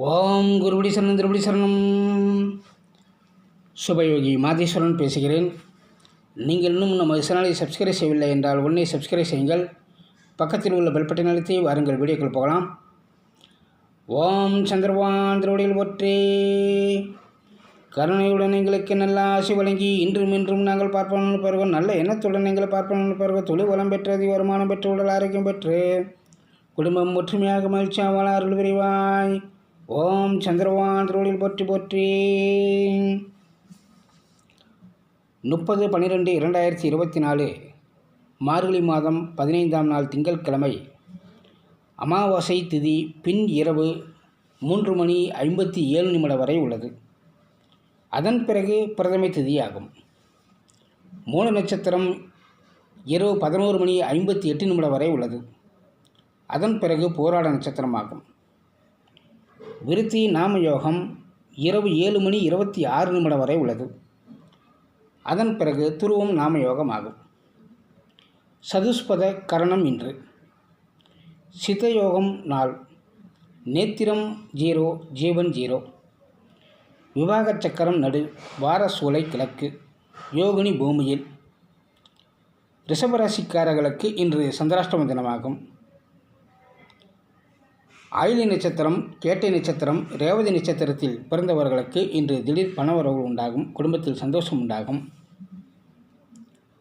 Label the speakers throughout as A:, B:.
A: ஓம் குருபடி சரணம் திருபடி சரணம் சுபயோகி மாதேஸ்வரன் பேசுகிறேன். நீங்கள் இன்னும் நம்ம சேனலை சப்ஸ்கிரைப் செய்யவில்லை என்றால் உடனே சப்ஸ்கிரைப் செய்யுங்கள். பக்கத்தில் உள்ள பெல்பட்டை நிலத்தை வாருங்கள். வீடியோக்கள் போகலாம். ஓம் சந்திரவான் திருவடியில் ஒற்றே கருணையுடன் எங்களுக்கு நல்ல ஆசை வழங்கி இன்றும் இன்றும் நாங்கள் பார்ப்போம்னு பருவம் நல்ல எண்ணத்துடன் எங்களை பார்ப்போம்னு பிறகு தொழில் வளம் பெற்றது வருமானம் பெற்று உடல் ஆரோக்கியம் பெற்று குடும்பம் ஒற்றுமையாக மகிழ்ச்சியாக வாழ அருள் விரைவாய் ஓம் சந்திரவான் திருவடியில் போற்றி போற்றி. முப்பது பன்னிரெண்டு இரண்டாயிரத்தி இருபத்தி நாலு மார்கழி மாதம் பதினைந்தாம் நாள் திங்கட்கிழமை அமாவாசை திதி பின் இரவு மூன்று மணி ஐம்பத்தி ஏழு நிமிடம் வரை உள்ளது. அதன் பிறகு பிரதமை திதியாகும். மூல நட்சத்திரம் இரவு பதினோரு மணி ஐம்பத்தி எட்டு நிமிடம் வரை உள்ளது. அதன் பிறகு போராட நட்சத்திரமாகும். விருத்தி நாம யோகம் இரவு ஏழு மணி இருபத்தி ஆறு நிமிடம் வரை உள்ளது. அதன் பிறகு துருவம் நாம யோகம் ஆகும். சதுஷ்பத கரணம் இன்று. சித்தயோகம் நாள். நேத்திரம் ஜீரோ ஜீவன் ஜீரோ. விவாக சக்கரம் நடு வார சூளை கிழக்கு யோகினி பூமியில். ரிஷபராசிக்காரர்களுக்கு இன்று சந்திராஷ்டம தினமாகும். ஆயுளி நட்சத்திரம் கேட்டை நட்சத்திரம் ரேவதி நட்சத்திரத்தில் பிறந்தவர்களுக்கு இன்று திடீர் பணவரவு உண்டாகும் குடும்பத்தில் சந்தோஷம் உண்டாகும்.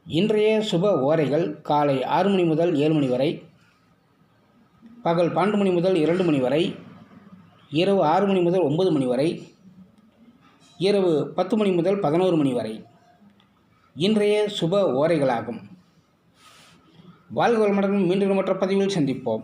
A: இன்றைய சுப ஓரைகள் காலை ஆறு மணி முதல் ஏழு மணி வரை பகல் பன்னெண்டு மணி முதல் இரண்டு மணி வரை இரவு ஆறு மணி முதல் ஒன்பது மணி வரை இரவு பத்து மணி முதல் பதினோரு மணி வரை. இன்றைய சுப ஓரைகளாகும். வாழ்க வளமுடன் மீண்டும் மற்ற பதிவில் சந்திப்போம்.